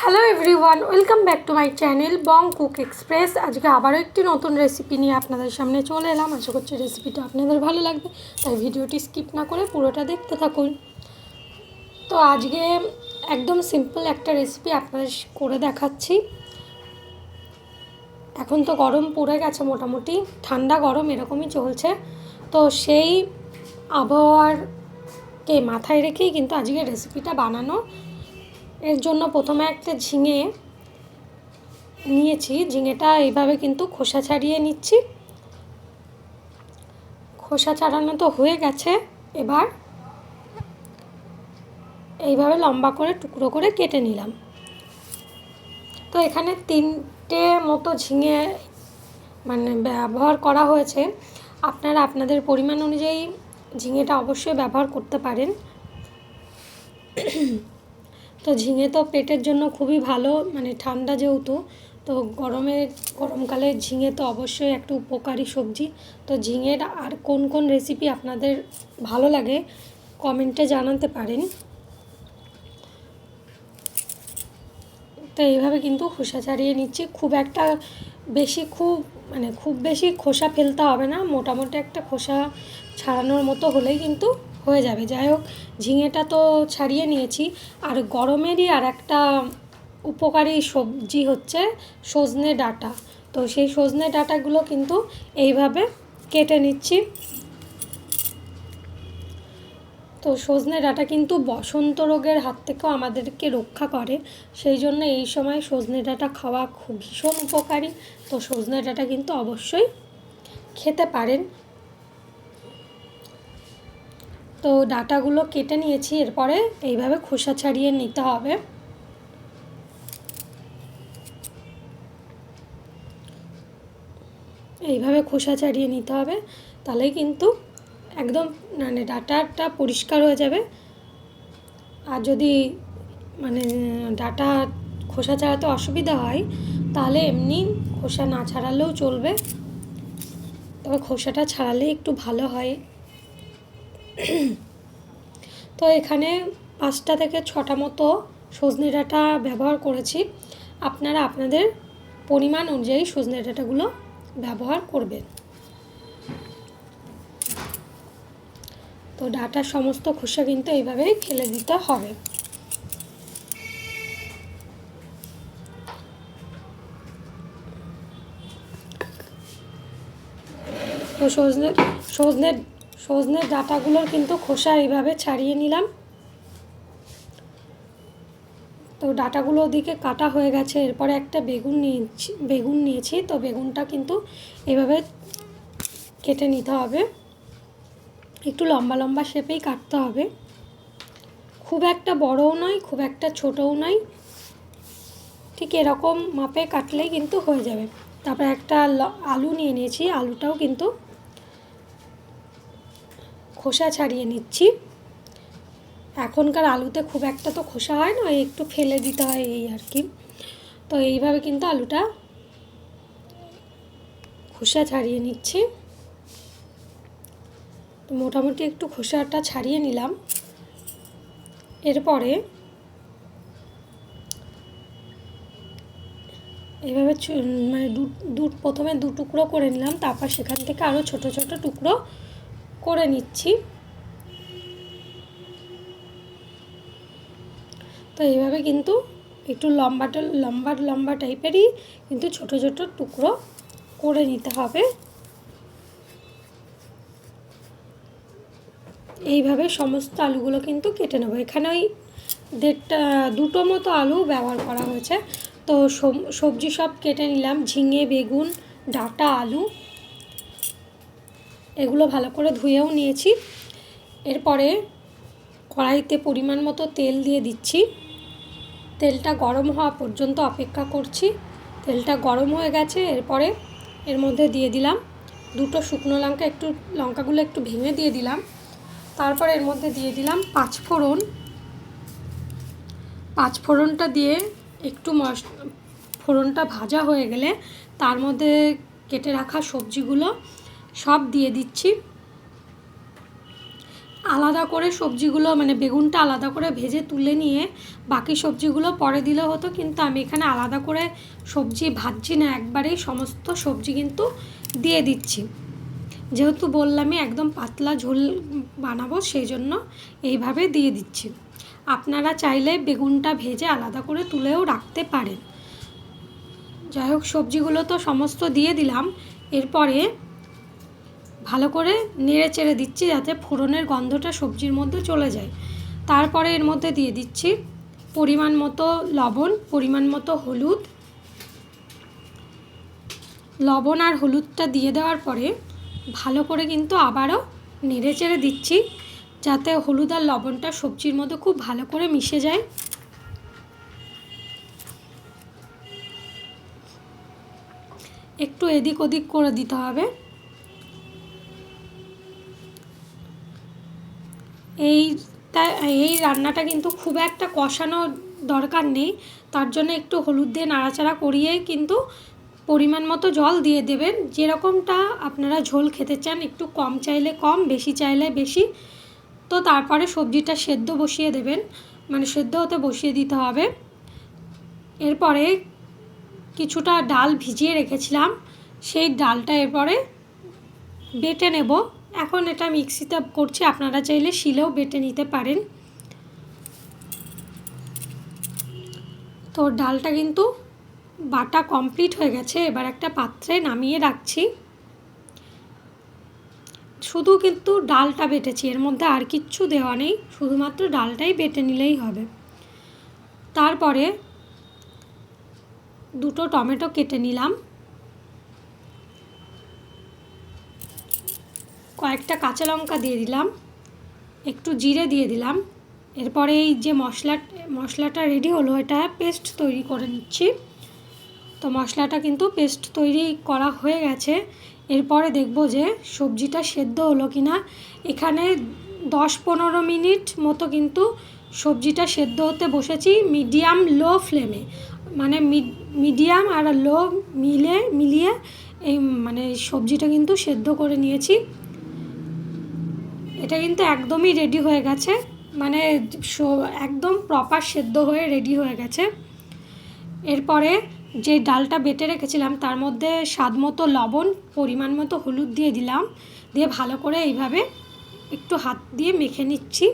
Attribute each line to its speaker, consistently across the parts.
Speaker 1: Hello everyone welcome back to my channel Bong cook express আজকে আবারও একটি নতুন রেসিপি নিয়ে আপনাদের সামনে চলে এলাম। আশা করছি রেসিপিটা আপনাদের ভালো লাগবে, তাই ভিডিওটি স্কিপ না করে পুরোটা দেখতে থাকুন। তো আজকে একদম সিম্পল একটা রেসিপি আপনাদের করে দেখাচ্ছি। এখন তো গরম পড়ে গেছে মোটামুটি, ঠান্ডা গরম এরকমই চলছে। তো সেই আবহাওয়ারকে মাথায় রেখেই কিন্তু আজকে রেসিপিটা বানানো এর জন্য প্রথমে একটা ঝিঙে নিয়েছি। ঝিঙেটা এইভাবে কিন্তু খোসা ছাড়িয়ে নিচ্ছি। খোসা ছাড়ানো তো হয়ে গেছে। এবার এইভাবে লম্বা করে টুকরো করে কেটে নিলাম। তো এখানে তিনটে মতো ঝিঙে মানে ব্যবহার করা হয়েছে। আপনারা আপনাদের পরিমাণ অনুযায়ী ঝিঙেটা অবশ্যই ব্যবহার করতে পারেন। তো ঝিঙে তো পেটের জন্য খুবই ভালো মানে ঠান্ডা যেহেতু, তো গরমে, গরমকালে ঝিঙে তো অবশ্যই একটা উপকারী সবজি। তো ঝিঙের আর কোন কোন রেসিপি আপনাদের ভালো লাগে কমেন্টে জানাতে পারেন। তো এইভাবে কিন্তু খোসা ছাড়িয়ে নিচ্ছি। খুব একটা বেশি খুব মানে খুব বেশি খোসা ফেলতে হবে না, মোটামুটি একটা খোসা ছাড়ানোর মতো হলেই কিন্তু হয়ে যাবে। যাই হোক, ঝিঙেটা তো ছাড়িয়ে নিয়েছি। আর গরমেরই আর একটা উপকারী সবজি হচ্ছে সজনে ডাটা। তো সেই সজনে ডাটাগুলো কিন্তু এইভাবে কেটে নিচ্ছি। তো সজনে ডাটা কিন্তু বসন্ত রোগের হাত থেকেও আমাদেরকে রক্ষা করে। সেই জন্য এই সময় সজনে ডাঁটা খাওয়া খুব ভীষণ উপকারী। তো সজনে ডাঁটা কিন্তু অবশ্যই খেতে পারেন। তো ডাটাগুলো কেটে নিয়েছি, এরপরে এইভাবে খোসা ছাড়িয়ে নিতে হবে। এইভাবে খোসা ছাড়িয়ে নিতে হবে, তাহলেই কিন্তু একদম মানে ডাটাটা পরিষ্কার হয়ে যাবে। আর যদি মানে ডাটা খোসা ছাড়াতে অসুবিধা হয়, তাহলে এমনি খোসা না ছাড়ালেও চলবে। তবে খোসাটা ছাড়ালে একটু ভালো হয়। তো এখানে পাঁচটা থেকে ছটা মতো সজনে ডাঁটা ব্যবহার করেছি। আপনারা আপনাদের পরিমাণ অনুযায়ী সজনে ডাঁটাগুলো ব্যবহার করবেন। তো ডাটার সমস্ত খোসা কিন্তু এইভাবেই ফেলে দিতে হবে। তো সজনে সজনে সজনের ডাঁটাগুলোর কিন্তু খোসা এইভাবে ছাড়িয়ে নিলাম। তো ডাটাগুলো ওদিকে কাটা হয়ে গেছে, এরপরে একটা বেগুন নিয়েছি বেগুন নিয়েছি, তো বেগুনটা কিন্তু এভাবে কেটে নিতে হবে। একটু লম্বা লম্বা শেপেই কাটতে হবে। খুব একটা বড়ও নয়, খুব একটা ছোটও নয়। ঠিক এরকম মাপে কাটলেই কিন্তু হয়ে যাবে। তারপর একটা আলু নিয়ে নিয়েছি, আলুটাও কিন্তু খোসা ছাড়িয়ে নিচ্ছি। এখনকার আলুতে খুব একটা তো খোসা হয় না একটু ফেলে দিতে হয় এই আর কি। তো এইভাবে কিন্তু আলুটা খোসা ছাড়িয়ে নিচ্ছি। মোটামুটি একটু খোসাটা ছাড়িয়ে নিলাম। এরপরে এভাবে মানে দু প্রথমে দু টুকরো করে নিলাম, তারপর সেখান থেকে আরও ছোট ছোট টুকরো করে নিচ্ছি। তো এইভাবে কিন্তু একটু লম্বাটা লম্বা লম্বা টাইপেরই কিন্তু ছোট ছোট টুকরো করে নিতে হবে। এইভাবে সমস্ত আলুগুলো কিন্তু কেটে নেব। এখানে ওই দেড়টা, দুটো মতো আলু ব্যবহার করা হয়েছে। তো সবজি সব কেটে নিলাম। ঝিঙে, বেগুন, ডাটা, আলু। এগুলো ভালো করে ধুয়েও নিয়েছি। এরপরে কড়াইতে পরিমাণ মতো তেল দিয়ে দিচ্ছি। তেলটা গরম হওয়া পর্যন্ত অপেক্ষা করছি। তেলটা গরম হয়ে গেছে, এরপরে এর মধ্যে দিয়ে দিলাম দুটো শুকনো লঙ্কা, একটু লঙ্কাগুলো একটু ভেঙে দিয়ে দিলাম। তারপর এর মধ্যে দিয়ে দিলাম পাঁচ ফোড়ন। পাঁচ ফোড়নটা দিয়ে একটু মশ ফোড়নটা ভাজা হয়ে গেলে তার মধ্যে কেটে রাখা সবজিগুলো সব দিয়ে দিচ্ছি। আলাদা করে সবজিগুলো মানে বেগুনটা আলাদা করে ভেজে তুলে নিয়ে বাকি সবজিগুলো পরে দিলে হতো, কিন্তু আমি এখানে আলাদা করে সবজি ভাজছি না, একবারেই সমস্ত সবজি কিন্তু দিয়ে দিচ্ছি। যেহেতু বললামই একদম পাতলা ঝোল বানাবো, সেই জন্য এইভাবে দিয়ে দিচ্ছি। আপনারা চাইলে বেগুনটা ভেজে আলাদা করে তুলেও রাখতে পারেন। যাই হোক, সবজিগুলো তো সমস্ত দিয়ে দিলাম। এরপরে ভালো করে নেড়ে চেড়ে দিচ্ছি যাতে ফোড়নের গন্ধটা সবজির মধ্যে চলে যায়। তারপরে এর মধ্যে দিয়ে দিচ্ছি পরিমাণ মতো লবণ, পরিমাণ মতো হলুদ। লবণ আর হলুদটা দিয়ে দেওয়ার পরে ভালো করে কিন্তু আবারও নেড়ে চেড়ে দিচ্ছি যাতে হলুদ আর লবণটা সবজির মধ্যে খুব ভালো করে মিশে যায়। একটু এদিক ওদিক করে দিতে হবে। এইটা এই রান্নাটা কিন্তু খুব একটা কষানো দরকার নেই। তার জন্য একটু হলুদ দিয়ে নাড়াচাড়া করিয়ে কিন্তু পরিমাণ মতো জল দিয়ে দেবেন। যেরকমটা আপনারা ঝোল খেতে চান, একটু কম চাইলে কম, বেশি চাইলে বেশি। তো তারপরে সবজিটা সেদ্ধ বসিয়ে দেবেন। মানে সেদ্ধ হতে বসিয়ে দিতে হবে। এরপরে কিছুটা ডাল ভিজিয়ে রেখেছিলাম। সেই ডালটা এরপরে বেটে নেব। এখন এটা মিক্সিতে করছি। আপনারা চাইলে শিলেও বেটে নিতে পারেন। তো ডালটা কিন্তু বাটা কমপ্লিট হয়ে গেছে। এবার একটা পাত্রে নামিয়ে রাখছি। শুধু কিন্তু ডালটা বেটেছি। এর মধ্যে আর কিচ্ছু দেওয়া নেই। শুধুমাত্র ডালটাই বেটে নিলেই হবে। তারপরে দুটো টমেটো কেটে নিলাম। কয়েকটা কাঁচা লঙ্কা দিয়ে দিলাম, একটু জিরে দিয়ে দিলাম, এরপরে এই যে মশলা, মশলাটা রেডি হলো, এটা পেস্ট তৈরি করে নিচ্ছি। তো মশলাটা কিন্তু পেস্ট তৈরি করা হয়ে গেছে, এরপরে দেখব যে সবজিটা সেদ্ধ হলো কি না এখানে দশ পনেরো মিনিট মতো কিন্তু সবজিটা সেদ্ধ হতে বসেছি মিডিয়াম লো ফ্লেমে মানে মিডিয়াম আর লো মিলে, মিলিয়ে এই মানে সবজিটা কিন্তু সেদ্ধ করে নিয়েছি। এটা কিন্তু একদমই রেডি হয়ে গেছে। মানে একদম প্রপার সেদ্ধ হয়ে রেডি হয়ে গেছে। এরপরে যে ডালটা বেটে রেখেছিলাম, তার মধ্যে স্বাদ মতো লবণ, পরিমাণ মতো হলুদ দিয়ে দিলাম। দিয়ে ভালো করে এইভাবে একটু হাত দিয়ে মেখে নিচ্ছি।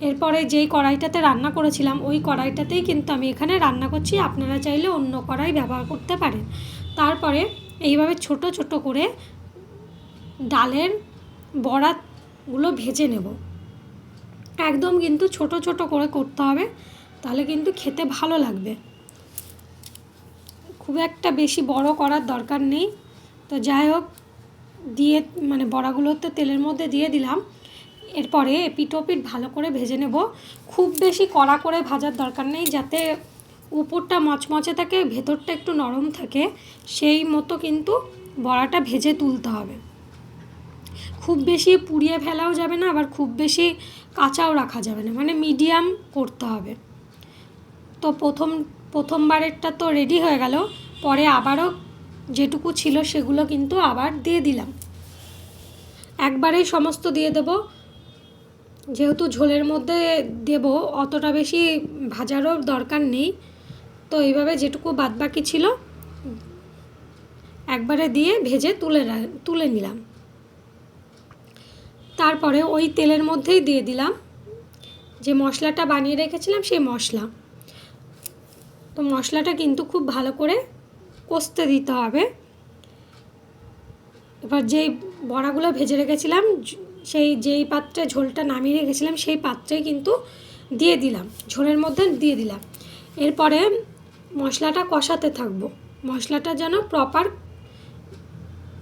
Speaker 1: এরপরে যেই কড়াইটাতে রান্না করেছিলাম, ওই কড়াইটাতেই কিন্তু আমি এখানে রান্না করছি। আপনারা চাইলে অন্য কড়াই ব্যবহার করতে পারেন। তারপরে এইভাবে ছোট ছোট করে ডালের বড়াগুলো ভেজে নেব। একদম কিন্তু ছোট ছোট করে করতে হবে, তাহলে কিন্তু খেতে ভালো লাগবে। খুব একটা বেশি বড় করার দরকার নেই। তো যাই হোক, দিয়ে মানে বড়াগুলো তো তেলের মধ্যে দিয়ে দিলাম। এরপরে এপিটোপিট ভালো করে ভেজে নেব। খুব বেশি কড়া করে ভাজার দরকার নেই, যাতে উপরটা মচমচে থাকে, ভেতরটা একটু নরম থাকে, সেই মতো কিন্তু বড়াটা ভেজে তুলতে হবে। খুব বেশি পুড়িয়ে ফেলাও যাবে না, আবার খুব বেশি কাঁচাও রাখা যাবে না। মানে মিডিয়াম করতে হবে। তো প্রথম, প্রথমবারেরটা তো রেডি হয়ে গেল, পরে আবারও যেটুকু ছিল সেগুলো কিন্তু আবার দিয়ে দিলাম। একবারেই সমস্ত দিয়ে দেব। যেহেতু ঝোলের মধ্যে দেব, অতটা বেশি ভাজারও দরকার নেই। তো এইভাবে যেটুকু বাদবাকি ছিল, একবারে দিয়ে ভেজে তুলে তুলে নিলাম। তারপরে ওই তেলের মধ্যেই দিয়ে দিলাম। যে মশলাটা বানিয়ে রেখেছিলাম সেই মশলা। তো মশলাটা কিন্তু খুব ভালো করে কষতে দিতে হবে। এবার যেই বড়াগুলো ভেজে রেখেছিলাম, সেই যেই পাত্রে ঝোলটা নামিয়ে রেখেছিলাম, সেই পাত্রেই কিন্তু দিয়ে দিলাম। ঝোলের মধ্যে দিয়ে দিলাম। এরপরে মশলাটা কষাতে থাকব। মশলাটা যেন প্রপার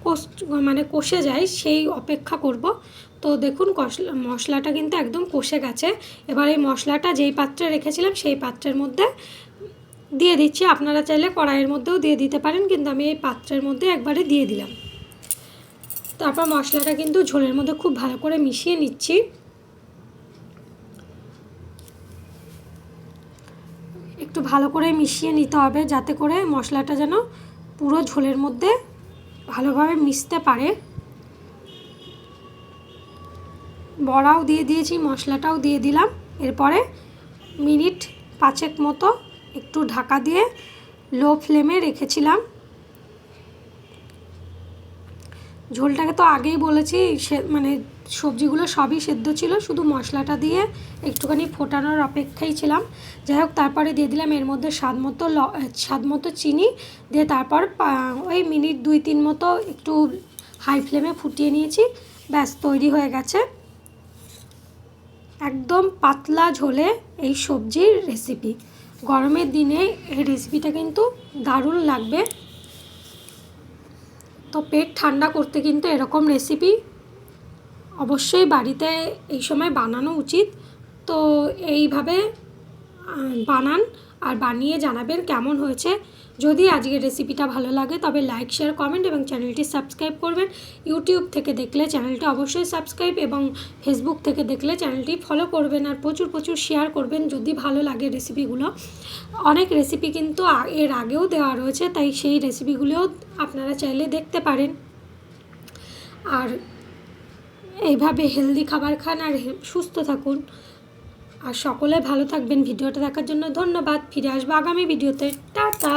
Speaker 1: কষ মানে কষে যায়, সেই অপেক্ষা করব। তো দেখুন মশলাটা কিন্তু একদম কষে গেছে। এবার এই মশলাটা যেই পাত্রে রেখেছিলাম, সেই পাত্রের মধ্যে দিয়ে দিচ্ছি। আপনারা চাইলে কড়াইয়ের মধ্যেও দিয়ে দিতে পারেন, কিন্তু আমি এই পাত্রের মধ্যে একবারে দিয়ে দিলাম। তারপর মশলাটা কিন্তু ঝোলের মধ্যে খুব ভালো করে মিশিয়ে নিচ্ছি। একটু ভালো করে মিশিয়ে নিতে হবে, যাতে করে মশলাটা যেন পুরো ঝোলের মধ্যে ভালোভাবে মিশতে পারে। বড়াও দিয়ে দিয়েছি, মশলাটাও দিয়ে দিলাম। এরপরে মিনিট পাঁচেক মতো একটু ঢাকা দিয়ে লো ফ্লেমে রেখেছিলাম। ঝোলটাকে তো আগেই বলেছি, সে মানে সবজিগুলো সবই সেদ্ধ ছিল, শুধু মশলাটা দিয়ে একটুখানি ফোটানোর অপেক্ষাই ছিলাম। যাই হোক, তারপরে দিয়ে দিলাম এর মধ্যে স্বাদ মতো ল, স্বাদ মতো চিনি, দিয়ে তারপর ওই মিনিট দুই তিন মতো একটু হাই ফ্লেমে ফুটিয়ে নিয়েছি। ব্যাস, তৈরি হয়ে গেছে। একদম পাতলা ঝোলে এই সবজির রেসিপি গরমের দিনে এই রেসিপিটা কিন্তু দারুণ লাগবে। তো পেট ঠান্ডা করতে কিন্তু এরকম রেসিপি অবশ্যই বাড়িতে এই সময় বানানো উচিত। তো এইভাবে বানান আর বানিয়ে জানাবেন কেমন হয়েছে। যদি আজকের রেসিপিটা ভালো লাগে, তবে লাইক শেয়ার কমেন্ট এবং চ্যানেলটি সাবস্ক্রাইব করবেন। ইউটিউব থেকে দেখলে চ্যানেলটি অবশ্যই সাবস্ক্রাইব এবং ফেসবুক থেকে দেখলে চ্যানেলটি ফলো করবেন আর প্রচুর প্রচুর শেয়ার করবেন যদি ভালো লাগে রেসিপিগুলো অনেক রেসিপি কিন্তু এর আগেও দেওয়া রয়েছে, তাই সেই রেসিপিগুলোও আপনারা চাইলে দেখতে পারেন। আর এইভাবে হেলদি খাবার খান আর সুস্থ থাকুন। আর সকলে ভালো থাকবেন। ভিডিওটা দেখার জন্য ধন্যবাদ। ফিরে আসব আগামী ভিডিওতে। টাটা!